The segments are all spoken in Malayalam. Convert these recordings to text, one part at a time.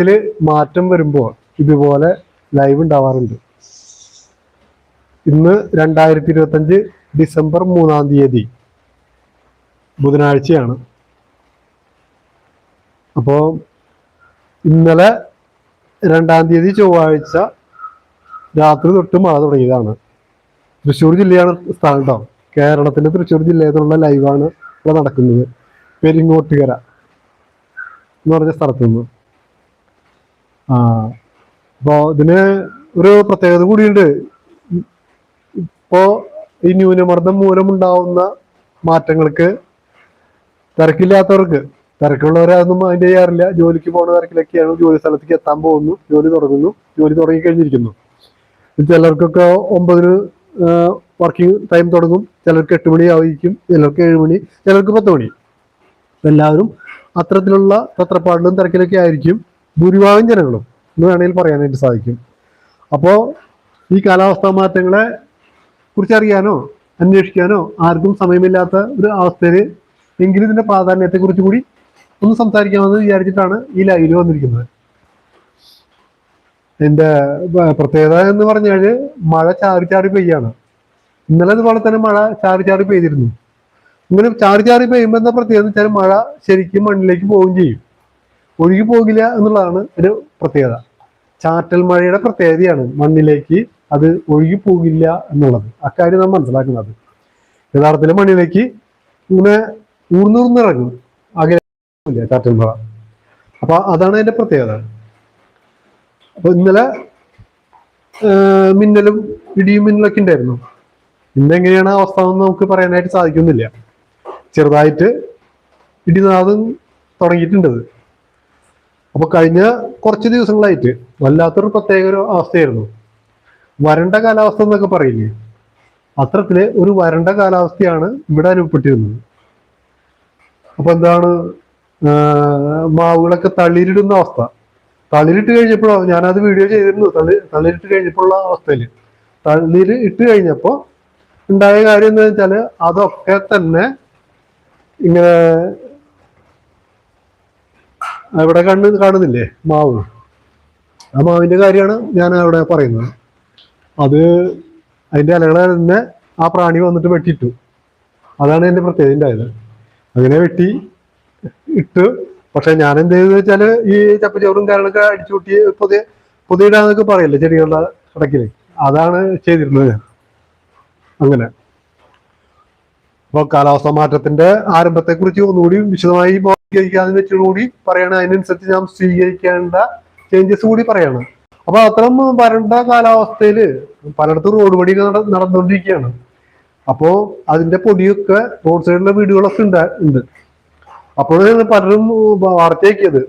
ഇതിൽ മാറ്റം വരുമ്പോൾ ഇതുപോലെ ലൈവ് ഉണ്ടാവാറുണ്ട്. ഇന്ന് രണ്ടായിരത്തി ഇരുപത്തഞ്ച് ഡിസംബർ മൂന്നാം തീയതി ബുധനാഴ്ചയാണ്. അപ്പോൾ ഇന്നലെ രണ്ടാം തീയതി ചൊവ്വാഴ്ച രാത്രി തൊട്ട് മഴ തുടങ്ങിയതാണ്. തൃശ്ശൂർ ജില്ലയാണ് സ്ഥലം കേട്ടോ കേരളത്തിന്റെ തൃശ്ശൂർ ജില്ലയിൽ നിന്നുള്ള ലൈവാണ് ഇവിടെ നടക്കുന്നത്. പെരിങ്ങോട്ടുകര എന്ന് പറഞ്ഞ സ്ഥലത്ത് നിന്ന് അപ്പോ ഇതിന് ഒരു പ്രത്യേകത കൂടിയുണ്ട്. ഇപ്പോ ഈ ന്യൂനമർദ്ദം മൂലമുണ്ടാവുന്ന മാറ്റങ്ങൾക്ക് തിരക്കില്ലാത്തവർക്ക് തിരക്കുള്ളവരൊന്നും അതിന്റെ ചെയ്യാറില്ല. ജോലിക്ക് പോകുന്ന തിരക്കിലൊക്കെയാണ് ജോലി സ്ഥലത്തേക്ക് എത്താൻ പോകുന്നു ജോലി തുടങ്ങുന്നു ജോലി തുടങ്ങി കഴിഞ്ഞിരിക്കുന്നു ചിലർക്കൊക്കെ ഒമ്പതിന് വർക്കിംഗ് ടൈം തുടങ്ങും ചിലർക്ക് എട്ട് മണി ആയിരിക്കും ചിലർക്ക് ഏഴ് മണി ചിലർക്ക് പത്ത് മണി. എല്ലാവരും അത്തരത്തിലുള്ള തത്രപ്പാടിലും തിരക്കിലൊക്കെ ആയിരിക്കും. ഭൂരിഭാഗം ജനങ്ങളും എന്ന് വേണമെങ്കിൽ പറയാനായിട്ട് സാധിക്കും. അപ്പോൾ ഈ കാലാവസ്ഥാ മാറ്റങ്ങളെ കുറിച്ച് അറിയാനോ അന്വേഷിക്കാനോ ആർക്കും സമയമില്ലാത്ത ഒരു അവസ്ഥയിൽ എങ്കിലും ഇതിന്റെ പ്രാധാന്യത്തെക്കുറിച്ച് കൂടി ഒന്ന് സംസാരിക്കാമെന്ന് വിചാരിച്ചിട്ടാണ് ഈ ലൈവിൽ വന്നിരിക്കുന്നത്. എന്റെ ബ- പ്രത്യേകത എന്ന് പറഞ്ഞാൽ മഴ ചാറി ചാറി പെയ്യാണ്. ഇന്നലെ അതുപോലെ തന്നെ മഴ ചാറി ചാറി പെയ്തിരുന്നു. ഇങ്ങനെ ചാറി ചാറി പെയ്യുമ്പോൾ എന്താ പ്രത്യേകത വെച്ചാൽ മഴ ശരിക്കും മണ്ണിലേക്ക് പോവുകയും ചെയ്യും. ഒഴുകി പോകില്ല എന്നുള്ളതാണ് ഒരു പ്രത്യേകത. ചാറ്റൽ മഴയുടെ പ്രത്യേകതയാണ് മണ്ണിലേക്ക് അത് ഒഴുകി പോകില്ല എന്നുള്ളത്. അക്കാര്യം നാം മനസ്സിലാക്കുന്നത്. യഥാർത്ഥത്തിൽ മണ്ണിലേക്ക് ഇങ്ങനെ ഊർന്നൂർന്നിറങ്ങും അകലെ ചാറ്റൽ മഴ. അപ്പൊ അതാണ് അതിന്റെ പ്രത്യേകത. അപ്പൊ ഇന്നലെ മിന്നലും ഇടിയും മിന്നലൊക്കെ ഉണ്ടായിരുന്നു. ഇന്ന് എങ്ങനെയാണ് അവസ്ഥ എന്ന് നമുക്ക് പറയാനായിട്ട് സാധിക്കുന്നില്ല. ചെറുതായിട്ട് ഇടിനാദം തുടങ്ങിയിട്ടുണ്ട്. അപ്പൊ കഴിഞ്ഞ കുറച്ച് ദിവസങ്ങളായിട്ട് വല്ലാത്തൊരു പ്രത്യേക ഒരു അവസ്ഥയായിരുന്നു. വരണ്ട കാലാവസ്ഥ എന്നൊക്കെ പറയില്ലേ? അത്തരത്തിൽ ഒരു വരണ്ട കാലാവസ്ഥയാണ് ഇവിടെ അനുഭവപ്പെട്ടിരുന്നത്. അപ്പൊ എന്താണ്? മാവുകളൊക്കെ തളിരിടുന്ന അവസ്ഥ. തളിരിട്ട് കഴിഞ്ഞപ്പോഴോ ഞാനത് വീഡിയോ ചെയ്തിരുന്നു. തളി തളിരിട്ട് കഴിഞ്ഞപ്പോഴുള്ള അവസ്ഥയിൽ. തളിര് ഇട്ട് കഴിഞ്ഞപ്പോ ഉണ്ടായ കാര്യം എന്താ വെച്ചാൽ അതൊക്കെ തന്നെ ഇങ്ങനെ അവിടെ കണ്ണ് കാണുന്നില്ലേ? മാവ്. ആ മാവിന്റെ കാര്യമാണ് ഞാൻ അവിടെ പറയുന്നത്. അത് അതിന്റെ ഇലകളെ തന്നെ ആ പ്രാണി വന്നിട്ട് വെട്ടിയിട്ടു. അതാണ് എന്റെ പ്രത്യേകത ഉണ്ടായത്. അങ്ങനെ വെട്ടി ഇട്ട് പക്ഷെ ഞാൻ എന്ത് ചെയ്തെന്ന് വെച്ചാൽ ഈ ചപ്പച്ചോറും കാര്യങ്ങളൊക്കെ അടിച്ചു കൂട്ടി പുതിയ പുതിയിടാന്നൊക്കെ പറയല്ലേ ചെടികളുടെ ഇടയ്ക്കിൽ അതാണ് ചെയ്തിരുന്നത് ഞാൻ. അങ്ങനെ. അപ്പൊ കാലാവസ്ഥ മാറ്റത്തിന്റെ ആരംഭത്തെ കുറിച്ച് ഒന്നുകൂടി വിശദമായി ബോധീകരിക്കാതെ വെച്ചുകൂടി പറയണ. അതിനനുസരിച്ച് നാം സ്വീകരിക്കേണ്ട ചേഞ്ചസ് കൂടി പറയണം. അപ്പൊ അത്തരം വരണ്ട കാലാവസ്ഥയിൽ പലയിടത്തും റോഡ് പണി നട- നടന്നുകൊണ്ടിരിക്കുകയാണ് അപ്പോ അതിന്റെ പൊടിയൊക്കെ റോഡ് സൈഡിലെ വീടുകളൊക്കെ ഉണ്ട് ഉണ്ട്. അപ്പോഴാണ് പലരും വാർത്തയാക്കിയത്.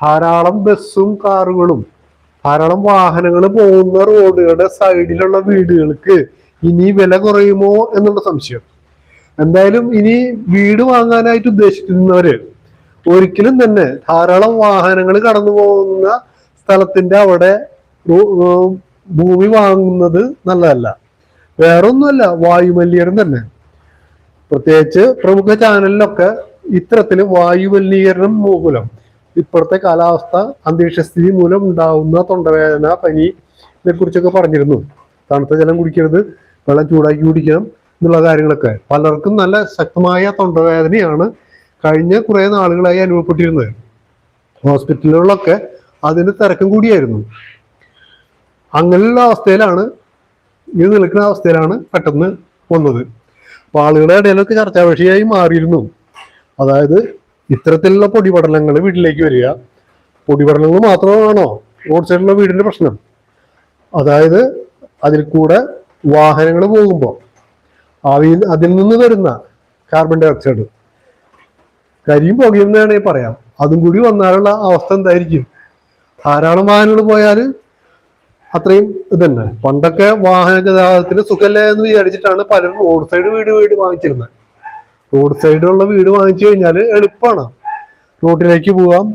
ധാരാളം ബസ്സും കാറുകളും ധാരാളം വാഹനങ്ങൾ പോകുന്ന റോഡുകളുടെ സൈഡിലുള്ള വീടുകൾക്ക് ഇനി വില കുറയുമോ എന്നുള്ള സംശയം. എന്തായാലും ഇനി വീട് വാങ്ങാനായിട്ട് ഉദ്ദേശിക്കുന്നവര് ഒരിക്കലും തന്നെ ധാരാളം വാഹനങ്ങൾ കടന്നു പോകുന്ന സ്ഥലത്തിന്റെ അവിടെ ഭൂമി വാങ്ങുന്നത് നല്ലതല്ല. വേറൊന്നുമല്ല വായുമലിനീകരണം തന്നെ. പ്രത്യേകിച്ച് പ്രമുഖ ചാനലിലൊക്കെ ഇത്തരത്തിൽ വായുമലിനീകരണം മൂലം ഇപ്പോഴത്തെ കാലാവസ്ഥ അന്തരീക്ഷ സ്ഥിതി മൂലം ഉണ്ടാവുന്ന തൊണ്ടവേദന പനി ഇതിനെ കുറിച്ചൊക്കെ പറഞ്ഞിരുന്നു. തണുത്ത ജലം കുടിക്കരുത് വെള്ളം ചൂടാക്കി കുടിക്കണം. എന്നുള്ള കാര്യങ്ങളൊക്കെ. പലർക്കും നല്ല ശക്തമായ തൊണ്ടവേദനയാണ് കഴിഞ്ഞ കുറെ നാളുകളായി അനുഭവപ്പെട്ടിരുന്നത്. ഹോസ്പിറ്റലുകളിലൊക്കെ അതിന് തിരക്കും കൂടിയായിരുന്നു. അങ്ങനെയുള്ള അവസ്ഥയിലാണ് ഇത് നിൽക്കുന്ന അവസ്ഥയിലാണ് പെട്ടെന്ന് വന്നത്. അപ്പൊ ആളുകളുടെ ഇടയിലൊക്കെ ചർച്ചാ വിഷയമായി മാറിയിരുന്നു. അതായത് ഇത്തരത്തിലുള്ള പൊടിപടലങ്ങൾ വീട്ടിലേക്ക് വരിക. പൊടിപടലങ്ങൾ മാത്രമാണോ റോഡ് സൈഡിലുള്ള വീടിന്റെ പ്രശ്നം? അതായത് അതിൽ കൂടെ വാഹനങ്ങൾ പോകുമ്പോൾ അവയിൽ അതിൽ നിന്ന് വരുന്ന കാർബൺ ഡൈ ഓക്സൈഡ് കരിയും പുകയും എന്ന് പറയാം. അതും കൂടി വന്നാലുള്ള അവസ്ഥ എന്തായിരിക്കും? ധാരാളം വാഹനങ്ങൾ പോയാൽ അത്രയും ഇതന്നെ. പണ്ടൊക്കെ വാഹന ഗതാഗതത്തിന് സുഖല്ല എന്ന് വിചാരിച്ചിട്ടാണ് പലരും റോഡ് സൈഡ് വീട് വീട് വാങ്ങിച്ചിരുന്നത്. റോഡ് സൈഡിലുള്ള വീട് വാങ്ങിച്ചു കഴിഞ്ഞാൽ എളുപ്പമാണ് റോഡിലേക്ക് പോവാം.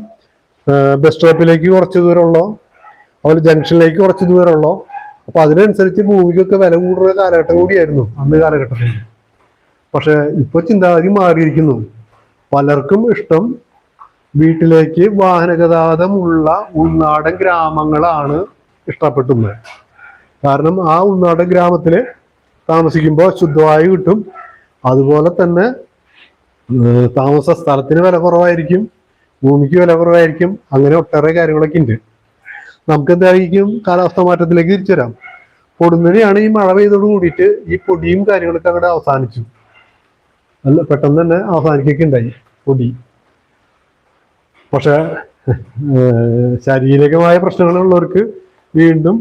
ബസ് സ്റ്റോപ്പിലേക്ക് കുറച്ച് ദൂരമുള്ളോ അതുപോലെ ജംഗ്ഷനിലേക്ക് കുറച്ച് ദൂരമുള്ളോ അപ്പൊ അതിനനുസരിച്ച് ഭൂമിക്കൊക്കെ വില കൂടുന്ന കാലഘട്ടം കൂടിയായിരുന്നു അന്ന് കാലഘട്ടത്തിൽ. പക്ഷെ ഇപ്പൊ ചിന്താഗതി മാറിയിരിക്കുന്നു. പലർക്കും ഇഷ്ടം വീട്ടിലേക്ക് വാഹന ഗതാഗതമുള്ള ഉൾനാടൻ ഗ്രാമങ്ങളാണ് ഇഷ്ടപ്പെട്ടുന്നത് കാരണം ആ ഉൾനാടൻ ഗ്രാമത്തിൽ താമസിക്കുമ്പോൾ ശുദ്ധവായു കിട്ടും. അതുപോലെ തന്നെ താമസ സ്ഥലത്തിന് വില കുറവായിരിക്കും. ഭൂമിക്ക് വില കുറവായിരിക്കും. അങ്ങനെ ഒട്ടേറെ കാര്യങ്ങളൊക്കെ ഉണ്ട്. നമുക്ക് എന്തായിരിക്കും കാലാവസ്ഥ മാറ്റത്തിലേക്ക് തിരിച്ചു വരാം പൊടുന്നനെയാണ് ഈ മഴ പെയ്തോട് കൂടിയിട്ട് ഈ പൊടിയും കാര്യങ്ങളൊക്കെ അങ്ങോട്ട് അവസാനിച്ചു. അല്ല പെട്ടെന്ന് തന്നെ അവസാനിക്കൊക്കെ ഉണ്ടായി പൊടി. പക്ഷെ ശാരീരികമായ പ്രശ്നങ്ങളുള്ളവർക്ക് വീണ്ടും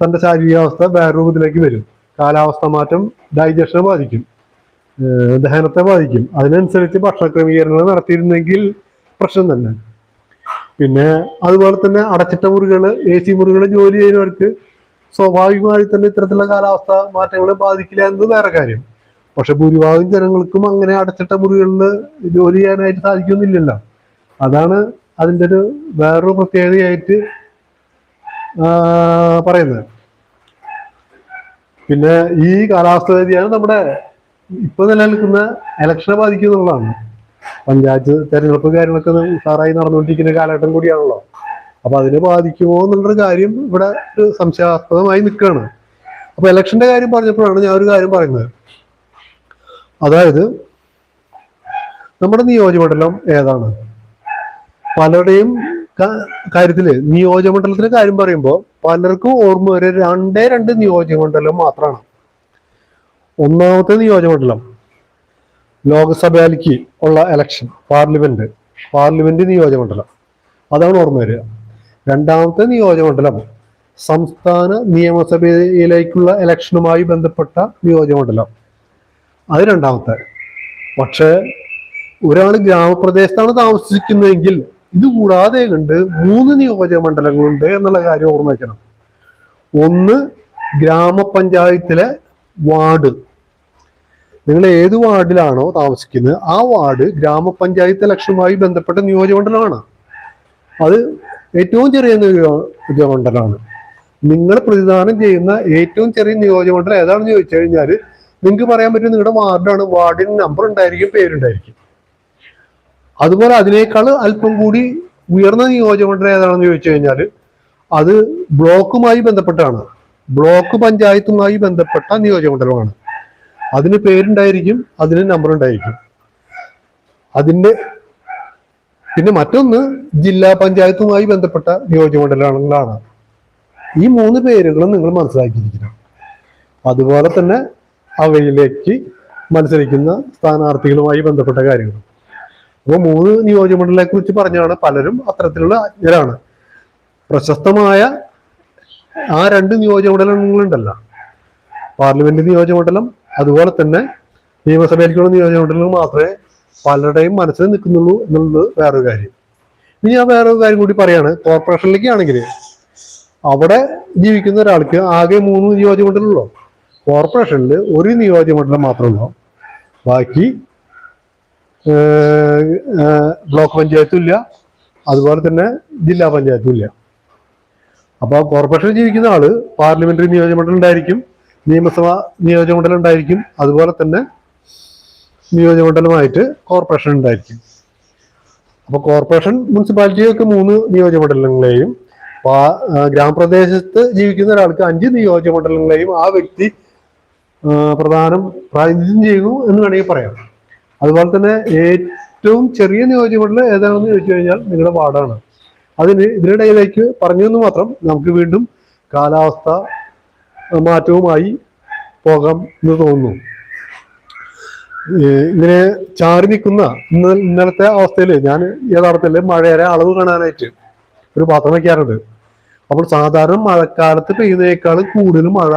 തന്റെ ശാരീരികാവസ്ഥ വേറെ രൂപത്തിലേക്ക് വരും. കാലാവസ്ഥ മാറ്റം ഡൈജഷനെ ബാധിക്കും. ദഹനത്തെ ബാധിക്കും. അതിനനുസരിച്ച് ഭക്ഷണ ക്രമീകരണങ്ങൾ നടത്തിയിരുന്നെങ്കിൽ പ്രശ്നം തന്നെ. പിന്നെ അതുപോലെ തന്നെ അടച്ചിട്ട മുറികൾ എ സി മുറികൾ ജോലി ചെയ്യുന്നവർക്ക് സ്വാഭാവികമായി തന്നെ ഇത്തരത്തിലുള്ള കാലാവസ്ഥ മാറ്റങ്ങളെ ബാധിക്കില്ല എന്നത് വേറെ കാര്യം. പക്ഷെ ഭൂരിഭാഗം ജനങ്ങൾക്കും അങ്ങനെ അടച്ചിട്ട മുറികളിൽ ജോലി ചെയ്യാനായിട്ട് സാധിക്കുന്നില്ലല്ലോ. അതാണ് അതിന്റെ ഒരു വേറൊരു പ്രത്യേകതയായിട്ട് പറയുന്നത്. പിന്നെ ഈ കാലാവസ്ഥ വ്യതിയാനം നമ്മുടെ ഇപ്പൊ നിലനിൽക്കുന്ന ഇലക്ഷനെ ബാധിക്കുന്നുള്ളതാണ്. പഞ്ചായത്ത് തെരഞ്ഞെടുപ്പ് കാര്യങ്ങളൊക്കെ ഉഷാറായി നടന്നുകൊണ്ടിരിക്കുന്ന കാലഘട്ടം കൂടിയാണല്ലോ. അപ്പൊ അതിനെ ബാധിക്കുമോ എന്നുള്ളൊരു കാര്യം ഇവിടെ ഒരു സംശയാസ്പദമായി നിൽക്കുകയാണ്. അപ്പൊ ഇലക്ഷന്റെ കാര്യം പറഞ്ഞപ്പോഴാണ് ഞാൻ ഒരു കാര്യം പറയുന്നത്. അതായത് നമ്മുടെ നിയോജകമണ്ഡലം ഏതാണ്? പലരുടെയും കാര്യത്തിൽ നിയോജകമണ്ഡലത്തിന്റെ കാര്യം പറയുമ്പോൾ പലർക്കും ഓർമ്മ വരെ രണ്ടേ രണ്ട് നിയോജകമണ്ഡലം മാത്രമാണ് ഒന്നാമത്തെ നിയോജകമണ്ഡലം ലോക്സഭയിലേക്ക് ഉള്ള എലക്ഷൻ പാർലമെന്റ് പാർലമെന്റ് നിയോജകമണ്ഡലം. അതാണ് ഓർമ്മ വരിക. രണ്ടാമത്തെ നിയോജകമണ്ഡലം സംസ്ഥാന നിയമസഭയിലേക്കുള്ള ഇലക്ഷനുമായി ബന്ധപ്പെട്ട നിയോജകമണ്ഡലം. അത് രണ്ടാമത്തെ. പക്ഷേ ഒരാൾ ഗ്രാമപ്രദേശത്താണ് താമസിക്കുന്നതെങ്കിൽ ഇത് കൂടാതെ കണ്ട് മൂന്ന് നിയോജകമണ്ഡലങ്ങളുണ്ട് എന്നുള്ള കാര്യം ഓർമ്മ വയ്ക്കണം ഒന്ന് ഗ്രാമപഞ്ചായത്തിലെ വാർഡ്. നിങ്ങൾ ഏത് വാർഡിലാണോ താമസിക്കുന്നത് ആ വാർഡ് ഗ്രാമപഞ്ചായത്ത് ഇലക്ഷനുമായി ബന്ധപ്പെട്ട നിയോജകമണ്ഡലമാണ്. അത് ഏറ്റവും ചെറിയ നിയോജകമണ്ഡലമാണ്. നിങ്ങൾ പ്രതിദാനം ചെയ്യുന്ന ഏറ്റവും ചെറിയ നിയോജകമണ്ഡലം ഏതാണെന്ന് ചോദിച്ചു കഴിഞ്ഞാൽ നിങ്ങൾക്ക് പറയാൻ പറ്റും നിങ്ങളുടെ വാർഡാണ് വാർഡിന് നമ്പർ ഉണ്ടായിരിക്കും പേരുണ്ടായിരിക്കും. അതുപോലെ അതിനേക്കാൾ അല്പം കൂടി ഉയർന്ന നിയോജകമണ്ഡലം ഏതാണെന്ന് ചോദിച്ചു കഴിഞ്ഞാൽ അത് ബ്ലോക്കുമായി ബന്ധപ്പെട്ടാണ്. ബ്ലോക്ക് പഞ്ചായത്തുമായി ബന്ധപ്പെട്ട നിയോജകമണ്ഡലമാണ്. അതിന് പേരുണ്ടായിരിക്കും അതിന് നമ്പർ ഉണ്ടായിരിക്കും. അതിന്റെ പിന്നെ മറ്റൊന്ന് ജില്ലാ പഞ്ചായത്തുമായി ബന്ധപ്പെട്ട നിയോജകമണ്ഡലങ്ങളാണ് ഈ മൂന്ന് പേരുകളും നിങ്ങൾ മനസ്സിലാക്കിയിരിക്കണം. അതുപോലെ തന്നെ അവയിലേക്ക് മത്സരിക്കുന്ന സ്ഥാനാർത്ഥികളുമായി ബന്ധപ്പെട്ട കാര്യങ്ങൾ. അപ്പോൾ മൂന്ന് നിയോജകമണ്ഡലങ്ങളെ കുറിച്ച് പറഞ്ഞാണ് പലരും അത്തരത്തിലുള്ള അജ്ഞരാണ് പ്രശസ്തമായ ആ രണ്ട് നിയോജകമണ്ഡലങ്ങളുണ്ടല്ലോ പാർലമെന്റ് നിയോജകമണ്ഡലം അതുപോലെ തന്നെ നിയമസഭയിലേക്കുള്ള നിയോജകമണ്ഡലങ്ങൾ മാത്രമേ പലരുടെയും മനസ്സിൽ നിൽക്കുന്നുള്ളൂ എന്നുള്ളത് വേറൊരു കാര്യം. ഇനി ഞാൻ വേറൊരു കാര്യം കൂടി പറയാണ്. കോർപ്പറേഷനിലേക്ക് ആണെങ്കിൽ അവിടെ ജീവിക്കുന്ന ഒരാൾക്ക് ആകെ മൂന്ന് നിയോജകമണ്ഡലമുള്ളൂ. കോർപ്പറേഷനിൽ ഒരു നിയോജകമണ്ഡലം മാത്രമേ ബാക്കി ബ്ലോക്ക് പഞ്ചായത്തും ഇല്ല. അതുപോലെ തന്നെ ജില്ലാ പഞ്ചായത്തും ഇല്ല. അപ്പോൾ കോർപ്പറേഷനിൽ ജീവിക്കുന്ന ആൾ പാർലമെന്ററി നിയോജകമണ്ഡലം ഉണ്ടായിരിക്കും. നിയമസഭ നിയോജകമണ്ഡലം ഉണ്ടായിരിക്കും അതുപോലെ തന്നെ നിയോജകമണ്ഡലമായിട്ട് കോർപ്പറേഷൻ ഉണ്ടായിരിക്കും. അപ്പോൾ കോർപ്പറേഷൻ മുനിസിപ്പാലിറ്റിയൊക്കെ മൂന്ന് നിയോജകമണ്ഡലങ്ങളെയും ഗ്രാമപ്രദേശത്ത് ജീവിക്കുന്ന ഒരാൾക്ക് അഞ്ച് നിയോജകമണ്ഡലങ്ങളെയും ആ വ്യക്തി പ്രധാനം പ്രാതിനിധ്യം ചെയ്യുന്നു എന്ന് വേണമെങ്കിൽ പറയാം. അതുപോലെ തന്നെ ഏറ്റവും ചെറിയ നിയോജകമണ്ഡലം ഏതാണെന്ന് ചോദിച്ചു കഴിഞ്ഞാൽ നിങ്ങളുടെ വാർഡാണ്. അതിന് ഇതിനിടയിലേക്ക് പറഞ്ഞതെന്ന് മാത്രം നമുക്ക് വീണ്ടും കാലാവസ്ഥ മാറ്റവുമായി പോകാം എന്ന് തോന്നുന്നു. ഇങ്ങനെ ചാറി നിൽക്കുന്ന ഇന്ന ഇന്നലത്തെ അവസ്ഥയിൽ ഞാൻ യഥാർത്ഥത്തിൽ മഴയുടെ അളവ് കാണാനായിട്ട് ഒരു പാത്രം വയ്ക്കാറുണ്ട് അപ്പോൾ സാധാരണ മഴക്കാലത്ത് പെയ്യുന്നതിനേക്കാൾ കൂടുതൽ മഴ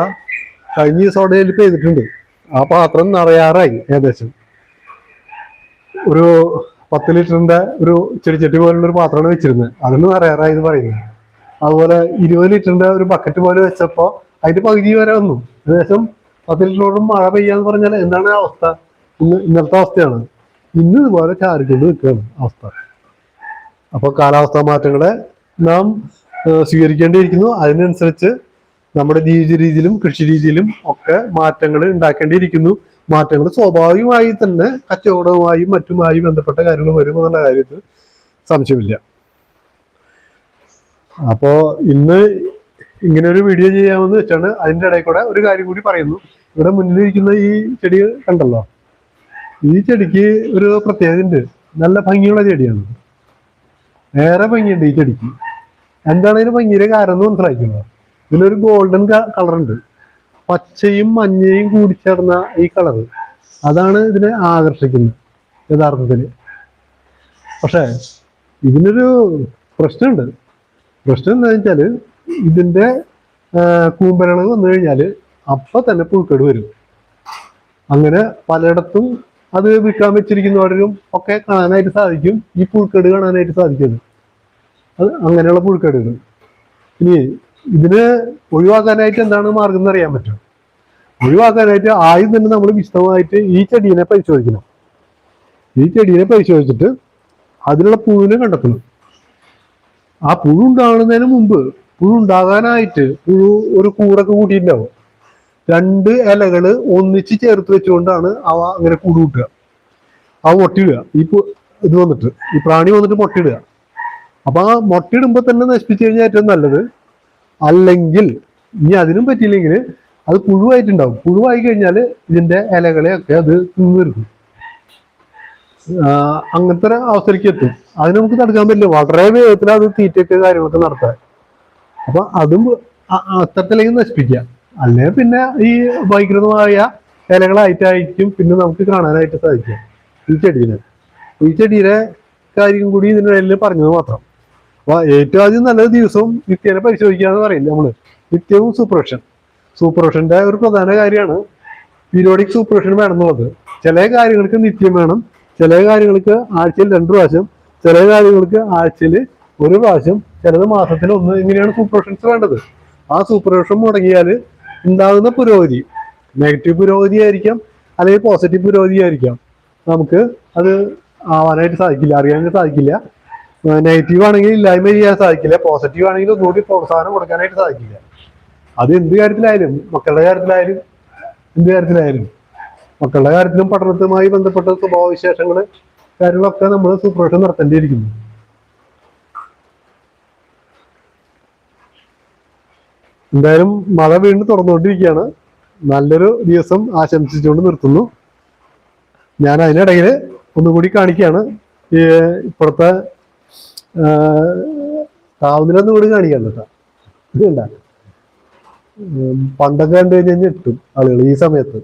കഴിഞ്ഞ ദിവസം അവിടെ പെയ്തിട്ടുണ്ട്. ആ പാത്രം നിറയാറായി ഏകദേശം. ഒരു പത്ത് ലിറ്ററിന്റെ ഒരു ചെടിച്ചട്ടി പോലുള്ള ഒരു പാത്രമാണ് വെച്ചിരുന്നത്. അതിന് നിറയാറായി എന്ന് പറയുന്നത് അതുപോലെ ഇരുപത് ലിറ്ററിന്റെ ഒരു ബക്കറ്റ് പോലെ വെച്ചപ്പോ അതിന്റെ പകുതി വരെ വന്നു. ഏകദേശം പത്ത് മഴ പെയ്യാന്ന് പറഞ്ഞാൽ എന്താണ് അവസ്ഥ? ഇന്ന് ഇന്നത്തെ അവസ്ഥയാണ്. ഇന്ന് ഇതുപോലെ ചാരിക്കൊണ്ട് നിൽക്കുകയാണ് അവസ്ഥ. അപ്പോൾ കാലാവസ്ഥാ മാറ്റങ്ങളെ നാം സ്വീകരിക്കേണ്ടിയിരിക്കുന്നു. അതിനനുസരിച്ച് നമ്മുടെ ജീവിത രീതിയിലും കൃഷി രീതിയിലും ഒക്കെ മാറ്റങ്ങൾ ഉണ്ടാക്കേണ്ടിയിരിക്കുന്നു. മാറ്റങ്ങൾ സ്വാഭാവികമായി തന്നെ കച്ചവടവുമായും മറ്റുമായി ബന്ധപ്പെട്ട കാര്യങ്ങൾ വരും എന്നുള്ള കാര്യത്തിൽ സംശയമില്ല. അപ്പോ ഇന്ന് ഇങ്ങനെ ഒരു വീഡിയോ ചെയ്യാമെന്ന് വെച്ചാണ് അതിന്റെ ഇടയിൽ കൂടെ ഒരു കാര്യം കൂടി പറയുന്നു. ഇവിടെ മുന്നിലിരിക്കുന്ന ഈ ചെടി കണ്ടല്ലോ? ഈ ചെടിക്ക് ഒരു പ്രത്യേകത ഉണ്ട്. നല്ല ഭംഗിയുള്ള ചെടിയാണ്. ഏറെ ഭംഗിയുണ്ട് ഈ ചെടിക്ക്. എന്താണ് ഇതിന് ഭംഗിയുടെ കാരണം എന്ന് മനസ്സിലാക്കുന്നത് ഇതിലൊരു ഗോൾഡൻ കളർ ഉണ്ട്. പച്ചയും മഞ്ഞയും കൂടി ചേർന്ന ഈ കളർ അതാണ് ഇതിനെ ആകർഷിക്കുന്നത് യഥാർത്ഥത്തിൽ പക്ഷേ ഇതിനൊരു പ്രശ്നമുണ്ട്. പ്രശ്നം എന്താണെന്ന് വെച്ചാൽ ഇതിന്റെ കൂമ്പരളവ് വന്നു കഴിഞ്ഞാൽ അപ്പൊ തന്നെ പുഴുക്കേട് വരും. അങ്ങനെ പലയിടത്തും അത് വിൽക്കാൻ വെച്ചിരിക്കുന്നവരും ഒക്കെ കാണാനായിട്ട് സാധിക്കും. ഈ പുഴുക്കേട് കാണാനായിട്ട് സാധിക്കുന്നത് അത് അങ്ങനെയുള്ള പുഴുക്കേടുകൾ ഇനി ഇതിന് ഒഴിവാക്കാനായിട്ട് എന്താണ് മാർഗം എന്ന് അറിയാൻ പറ്റും? ഒഴിവാക്കാനായിട്ട് ആദ്യം തന്നെ നമ്മൾ വിശദമായിട്ട് ഈ ചെടീനെ പരിശോധിക്കണം. ഈ ചെടീനെ പരിശോധിച്ചിട്ട് അതിനുള്ള പൂവിനെ കണ്ടെത്തണം. ആ പുഴു ഉണ്ടാകുന്നതിന് മുമ്പ് പുഴു ഉണ്ടാകാനായിട്ട് പുഴു ഒരു കൂടൊക്കെ കൂട്ടിയിട്ടുണ്ടാവും. രണ്ട് ഇലകൾ ഒന്നിച്ച് ചേർത്ത് വെച്ചുകൊണ്ടാണ് അവ അങ്ങനെ കൂട് കൂട്ടുക. അവ മുട്ടയിടുക. ഈ ഇത് വന്നിട്ട്. ഈ പ്രാണി വന്നിട്ട് മുട്ടയിടുക. അപ്പൊ ആ മൊട്ടിടുമ്പോ തന്നെ നശിപ്പിച്ചു കഴിഞ്ഞാൽ ഏറ്റവും നല്ലത്. അല്ലെങ്കിൽ ഇനി അതിനും പറ്റിയില്ലെങ്കിൽ അത് പുഴുവായിട്ടുണ്ടാവും. പുഴുവായി കഴിഞ്ഞാൽ ഇതിന്റെ ഇലകളെ ഒക്കെ അത് തിന്നിരുക്കും അങ്ങനത്തെ അവസ്ഥയിലേക്ക് എത്തും. അതിന് നമുക്ക് തടുക്കാൻ പറ്റില്ല. വളരെ വേഗത്തിൽ അത് തീറ്റയൊക്കെ കാര്യങ്ങളൊക്കെ നടത്താൻ. അപ്പൊ അതും അത്തരത്തിലേക്ക് നശിപ്പിക്കുക. അല്ലെങ്കിൽ പിന്നെ ഈ വൈകൃതമായ ഇലകളായിട്ടായിരിക്കും പിന്നെ നമുക്ക് കാണാനായിട്ട് സാധിക്കുക. ഈ ചെടീനെ. ഈ ചെടിയുടെ കാര്യം കൂടി ഇതിനിടയിൽ പറഞ്ഞത് മാത്രം. അപ്പൊ ഏറ്റവും ആദ്യം നല്ല ദിവസവും നിത്യേനെ പരിശോധിക്കുക എന്ന് പറയില്ല നമ്മൾ? നിത്യവും സൂപ്പർവിഷൻ സൂപ്രഷന്റെ ഒരു പ്രധാന കാര്യമാണ് പീരിയോഡിക് സൂപ്പർവിഷൻ വേണമെന്നുള്ളത്. ചില കാര്യങ്ങൾക്ക് നിത്യം വേണം. ചില കാര്യങ്ങൾക്ക് ആഴ്ചയിൽ രണ്ടു പ്രാവശ്യം. ചില കാര്യങ്ങൾക്ക് ആഴ്ചയിൽ ഒരു പ്രാവശ്യം. ചിലത് മാസത്തിൽ ഒന്ന് ഇങ്ങനെയാണ് സൂപ്പർവിഷൻസ് വേണ്ടത്. ആ സൂപ്പർവിഷൻ മുടങ്ങിയാൽ ഉണ്ടാകുന്ന പുരോഗതി നെഗറ്റീവ് പുരോഗതി ആയിരിക്കാം അല്ലെങ്കിൽ പോസിറ്റീവ് പുരോഗതി ആയിരിക്കാം. നമുക്ക് അത് ആവാനായിട്ട് സാധിക്കില്ല അറിയാനായിട്ട് സാധിക്കില്ല. നെഗറ്റീവ് ആണെങ്കിൽ ഇല്ലായ്മ ചെയ്യാൻ സാധിക്കില്ല പോസിറ്റീവ് ആണെങ്കിൽ ഒന്നുകൂടി പ്രോത്സാഹനം കൊടുക്കാനായിട്ട് സാധിക്കില്ല. അത് എന്ത് കാര്യത്തിലായാലും മക്കളുടെ കാര്യത്തിലായാലും എന്ത് കാര്യത്തിലായാലും. മക്കളുടെ കാര്യത്തിലും പഠനത്തുമായി ബന്ധപ്പെട്ട സ്വഭാവവിശേഷങ്ങൾ കാര്യങ്ങളൊക്കെ നമ്മൾ സൂപ്പർവിഷൻ നടത്തേണ്ടിയിരിക്കുന്നു. എന്തായാലും മഴ വീണ്ടും തുറന്നുകൊണ്ടിരിക്കുകയാണ്. നല്ലൊരു ദിവസം ആശംസിച്ചുകൊണ്ട് നിർത്തുന്നു. ഞാൻ അതിനിടയിൽ ഒന്നുകൂടി കാണിക്കുകയാണ്. ഈ ഇപ്പോഴത്തെ താപനില ഒന്നുകൂടി കാണിക്കാൻ കേട്ടോ. പണ്ടൊക്കെ കണ്ടു കഴിഞ്ഞാൽ ഞെട്ടും ആളുകൾ ഈ സമയത്ത്.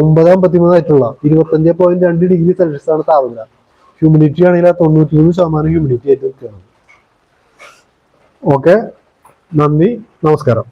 ഒമ്പത് അമ്പത്തിമൂന്നായിട്ടുള്ള ഇരുപത്തഞ്ച് പോയിന്റ് രണ്ട് ഡിഗ്രി സെൽഷ്യസ് ആണ് താപനില. ഹ്യൂമിഡിറ്റി ആണെങ്കിൽ ആ തൊണ്ണൂറ്റി മൂന്ന് ശതമാനം ഹ്യൂമിഡിറ്റി ആയിട്ട് നിൽക്കുകയാണ്. ഓക്കെ നന്ദി നമസ്കാരം.